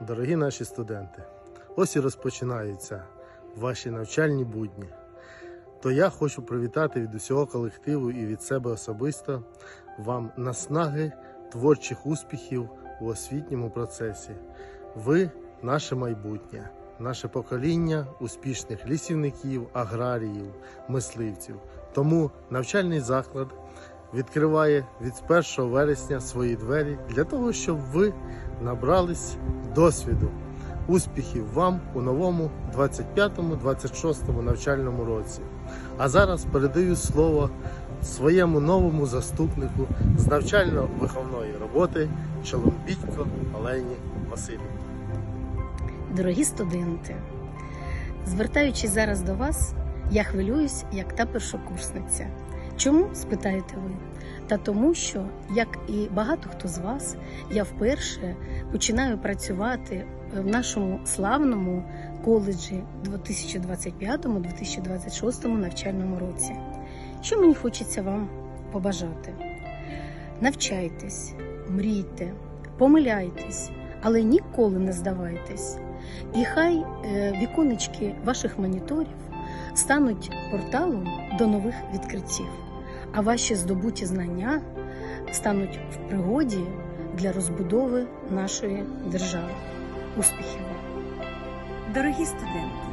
Дорогі наші студенти, ось і розпочинаються ваші навчальні будні. То я хочу привітати від усього колективу і від себе особисто вам наснаги творчих успіхів у освітньому процесі. Ви наше майбутнє, наше покоління успішних лісівників, аграріїв, мисливців. Тому навчальний заклад відкриває від 1 вересня свої двері для того, щоб ви набрались досвіду. Успіхів вам у новому 25-26 навчальному році. А зараз передаю слово своєму новому заступнику з навчально-виховної роботи Чоломбітько Олені Васильівні. Дорогі студенти, звертаючись зараз до вас, я хвилююсь, як та першокурсниця. Чому спитаєте ви? Та тому, що, як і багато хто з вас, я вперше починаю працювати в нашому славному коледжі 2025-2026 навчальному році. Що мені хочеться вам побажати? Навчайтесь, мрійте, помиляйтесь, але ніколи не здавайтесь. І хай е, віконечки ваших моніторів стануть порталом до нових відкриттів, а ваші здобуті знання стануть в пригоді для розбудови нашої держави. Успіхів! Дорогі студенти,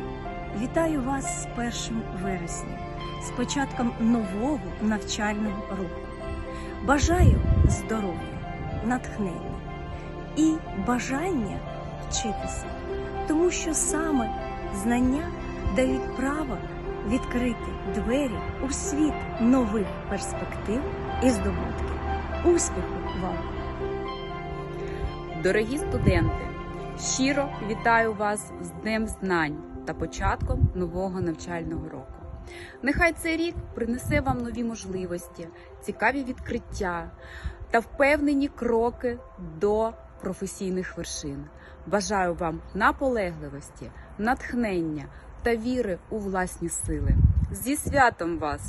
вітаю вас з 1 вересня, з початком нового навчального року. Бажаю здоров'я, натхнення і бажання вчитися, тому що саме знання дають право відкрити двері у світ нових перспектив і здобутків. Успіху вам! Дорогі студенти, щиро вітаю вас з Днем Знань та початком нового навчального року. Нехай цей рік принесе вам нові можливості, цікаві відкриття та впевнені кроки до професійних вершин. Бажаю вам наполегливості, натхнення та віри у власні сили. Зі святом вас!